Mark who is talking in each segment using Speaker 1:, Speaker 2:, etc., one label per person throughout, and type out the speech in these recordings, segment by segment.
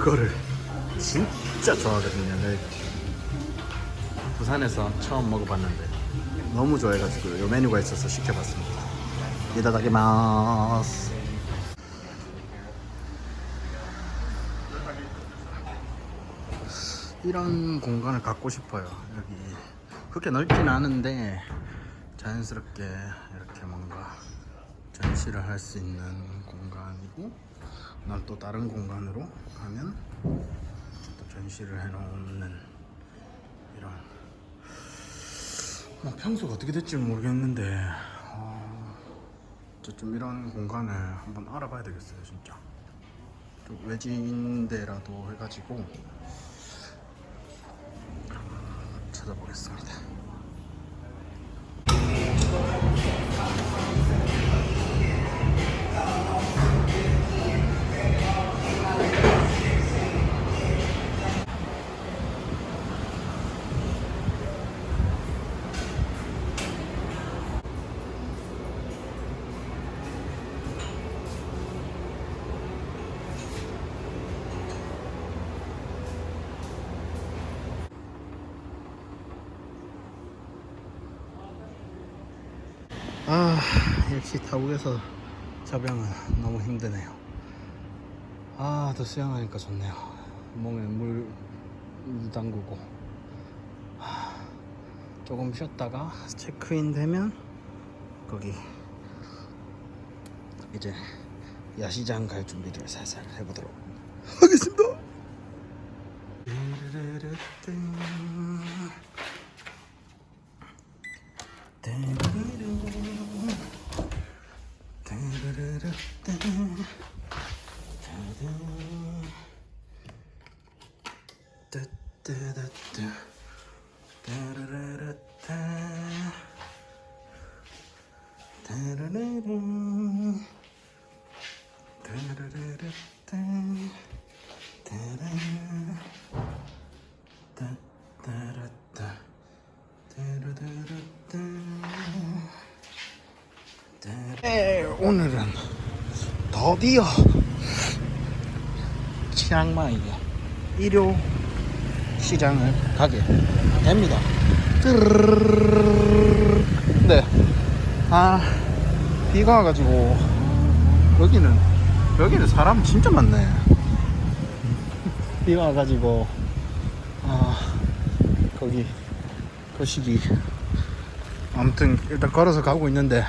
Speaker 1: 이거를 진짜 좋아하거든요. 네. 부산에서 처음 먹어봤는데 너무 좋아해가지고 이 메뉴가 있어서 시켜봤습니다. 이다다기마스. 이런 공간을 갖고 싶어요. 여기 그렇게 넓진 않은데 자연스럽게 이렇게 뭔가 전시를 할 수 있는 공간이고 난 또 다른 공간으로 가면 또 전시를 해놓는 이런 뭐 평소가 어떻게 될지 모르겠는데 어, 진짜 좀 이런 공간을 한번 알아봐야 되겠어요 진짜 좀 외진데라도 해가지고 찾아보겠습니다. 역시 타국에서 접영은 너무 힘드네요. 아또 수영하니까 좋네요. 몸에 물, 물 담그고. 아, 조금 쉬었다가 체크인 되면 거기 이제 야시장 갈 준비를 살살 해보도록 하겠습니다 네, 오늘은 드디어 치앙마이의 일요 시장을 가게 됩니다. 네. 아, 비가 와가지고,
Speaker 2: 여기는,
Speaker 1: 여기는 사람 진짜 많네. 비가 와가지고, 아, 거기, 거시기. 아무튼, 일단 걸어서 가고 있는데,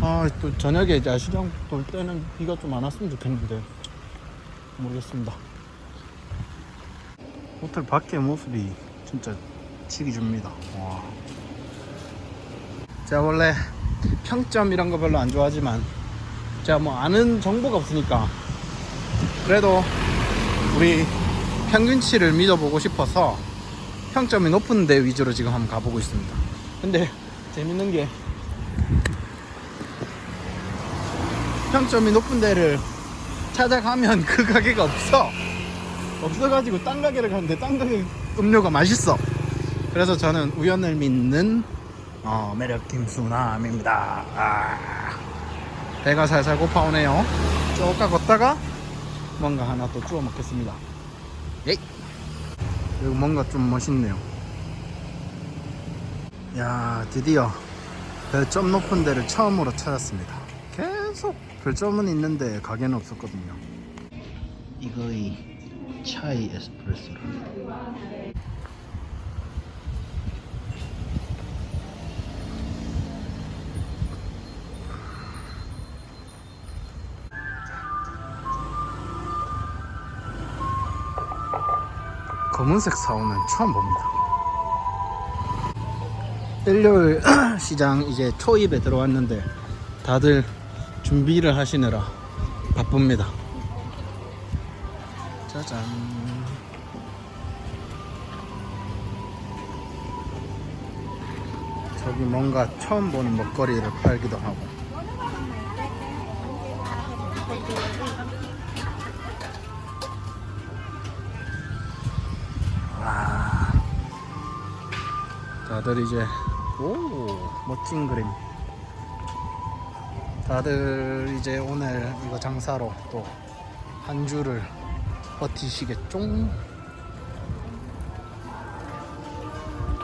Speaker 1: 아 또 저녁에 야시장 돌 때는 비가 좀 안 왔으면 좋겠는데 모르겠습니다. 호텔 밖의 모습이 진짜 치기 줍니다. 와. 제가 원래 평점 이런 거 별로 안 좋아하지만 제가 뭐 아는 정보가 없으니까 그래도 우리 평균치를 믿어보고 싶어서 평점이 높은 데 위주로 지금 한번 가보고 있습니다. 근데 재밌는 게 평점이 높은 데를 찾아가면 그 가게가 없어. 없어가지고 딴 가게를 갔는데 딴 가게 음료가 맛있어. 그래서 저는 우연을 믿는 어, 매력 김수남입니다. 아, 배가 살살 고파오네요. 쪼까 걷다가 뭔가 하나 또 주워 먹겠습니다. 예이. 여기 뭔가 좀 멋있네요. 야, 드디어 별점 높은 데를 처음으로 찾았습니다. 계속 별점은 있는데 가게는 없었거든요. 이거의 차이 에스프레소를. 검은색 사원은 처음 봅니다. 일요일 시장 이제 초입에 들어왔는데 다들 준비를 하시느라 바쁩니다. 짜잔. 저기 뭔가 처음 보는 먹거리를 팔기도 하고. 와. 다들 이제 오 멋진 그림. 다들 이제 오늘 이거 장사로 또 한 주를 버티시겠죠?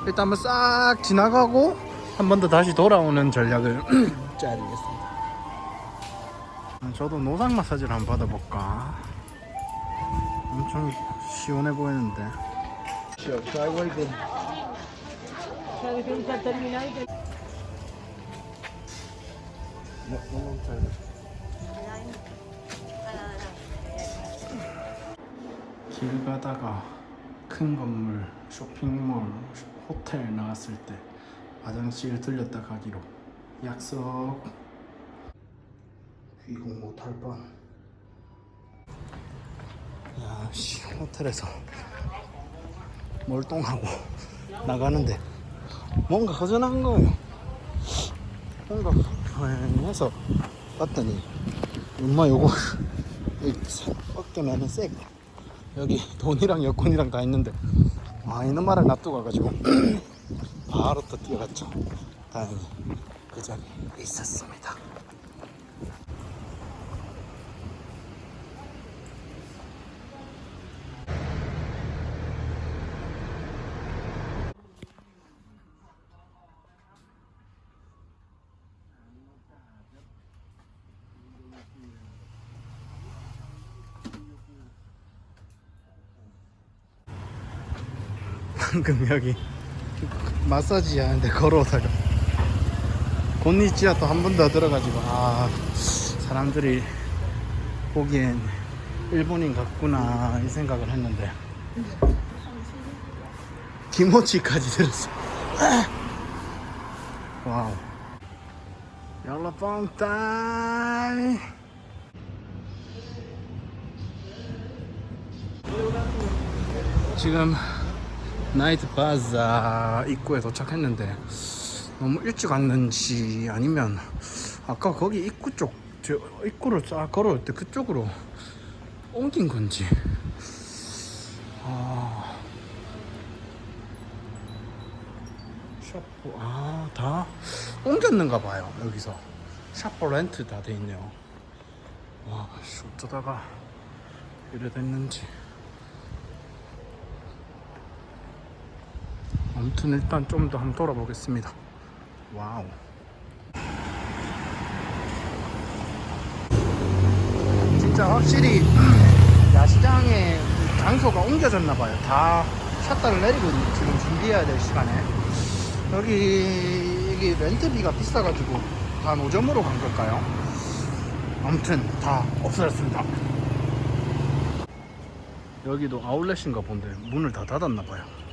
Speaker 1: 일단 한번 싹 지나가고 한 번 더 다시 돌아오는 전략을 짜야 되겠습니다. 아, 저도 노상 마사지를 한번 받아볼까? 엄청 시원해 보이는데. 길 가다가 큰 건물, 쇼핑몰, 호텔 나왔을 때 화장실 들렸다 가기로 약속. 귀국 못할 뻔. 야, 씨, 호텔에서 몰똥하고 나가는데 뭔가 허전한 거예요. 뭔가 해서 봤더니 엄마 요거 이 어깨 내는 색 여기 돈이랑 여권이랑 다 있는데 아 이놈 말을 놔두고 가가지고 바로 또 뛰어갔죠. 다행히 그 자리에 있었습니다. 방금 여기 마사지 하는데 걸어오다가 곤니치야 또 한 번 더 들어가지고 아 사람들이 보기엔 일본인 같구나 이 생각을 했는데. 김오치까지 들었어. 와우. 열라뻥 따이. 지금 나이트 바자 입구에 도착했는데 너무 일찍 왔는지 아니면 아까 거기 입구 쪽저 입구를 쫙 걸어올 때 그쪽으로 옮긴 건지. 아. 샤프 아다 옮겼는가 봐요 여기서. 샤프 렌트 다 돼 있네요. 와 씨, 어쩌다가 이래 됐는지 아무튼 일단 좀 더 한번 돌아보겠습니다. 와우. 진짜 확실히 야시장의 장소가 옮겨졌나 봐요. 다 샷다를 내리고 지금 준비해야 될 시간에 여기 여기 렌트비가 비싸가지고 다 노점으로 간 걸까요? 아무튼 다 없어졌습니다. 여기도 아울렛인가 본데 문을 다 닫았나 봐요.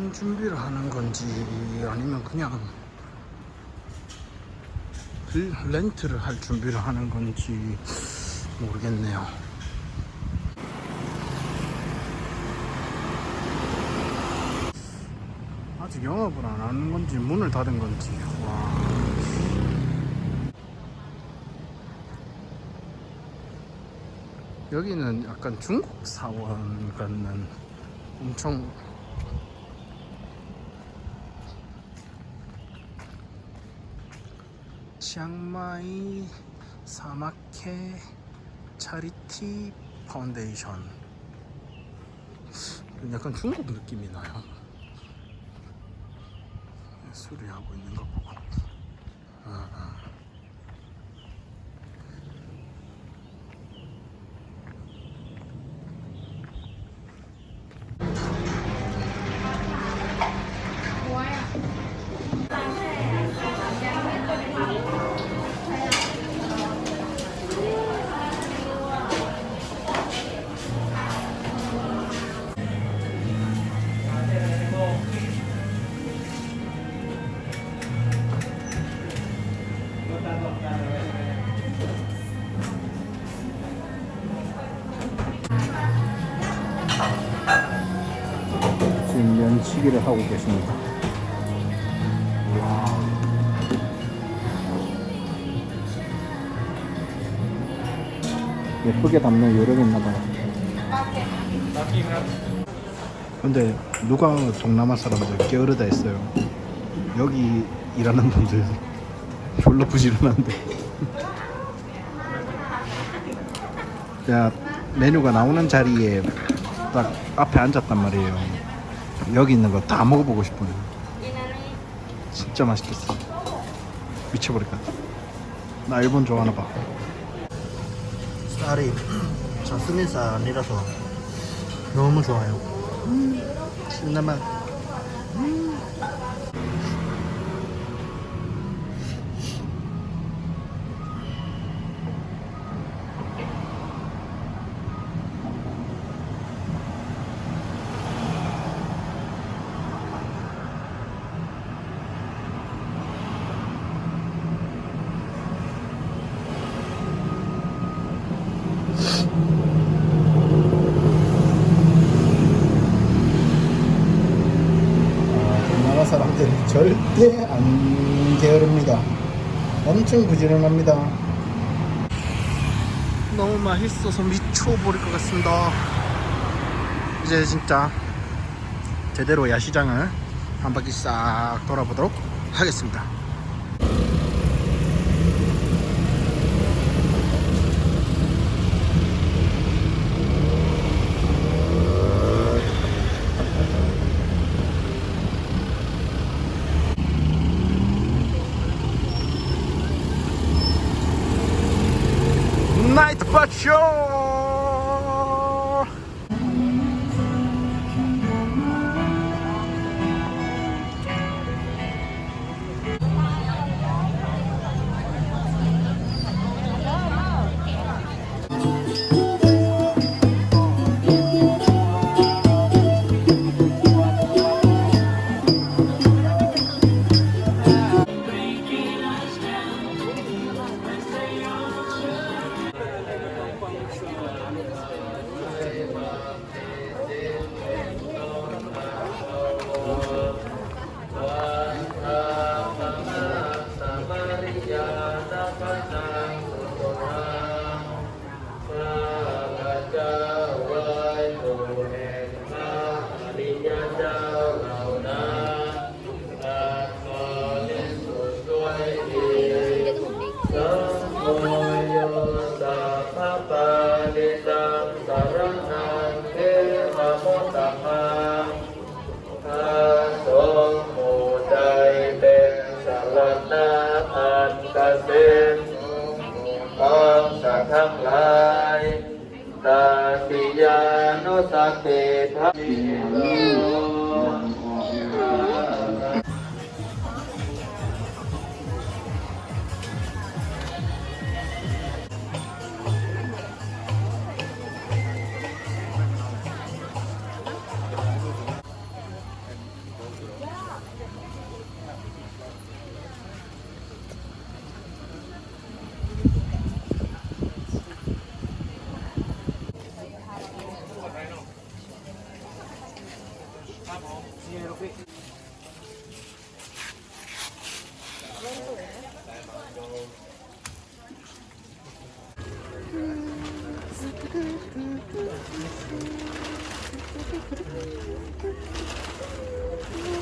Speaker 1: 오픈 준비를 하는 건지 아니면 그냥 빌- 렌트를 할 준비를 하는 건지 모르겠네요. 아직 영업을 안 하는 건지 문을 닫은 건지 와. 여기는 약간 중국 사원 같는 엄청 치앙마이 사마케 차리티 파운데이션. 약간 중국 느낌이 나요. 수리하고 있는 거 보고. 아, 아. 지금 면치기를 하고 계십니다. 와. 예쁘게 담는 요령이 있나봐요. 근데 누가 동남아 사람들 게으르다 했어요. 여기 일하는 분들 졸라 부지런한데. 제가 메뉴가 나오는 자리에 딱 앞에 앉았단 말이에요. 여기 있는 거 다 먹어보고 싶어요. 진짜 맛있겠어. 미쳐버릴 것 같아. 나 일본 좋아하나 봐. 쌀이 자스민 쌀 아니라서 너무 좋아요. 음, 신나 맛. 아, 사람들은 절대 안 게으릅니다. 엄청 부지런합니다. 너무 맛있어서 미쳐버릴 것 같습니다. 이제 진짜 제대로 야시장을 한 바퀴 싹 돌아보도록 하겠습니다. สิทธิ์ของสัตว์
Speaker 2: ทั้งหลายตติยานุสัตติทัพ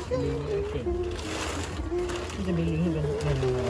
Speaker 1: Sabihin mo ganun.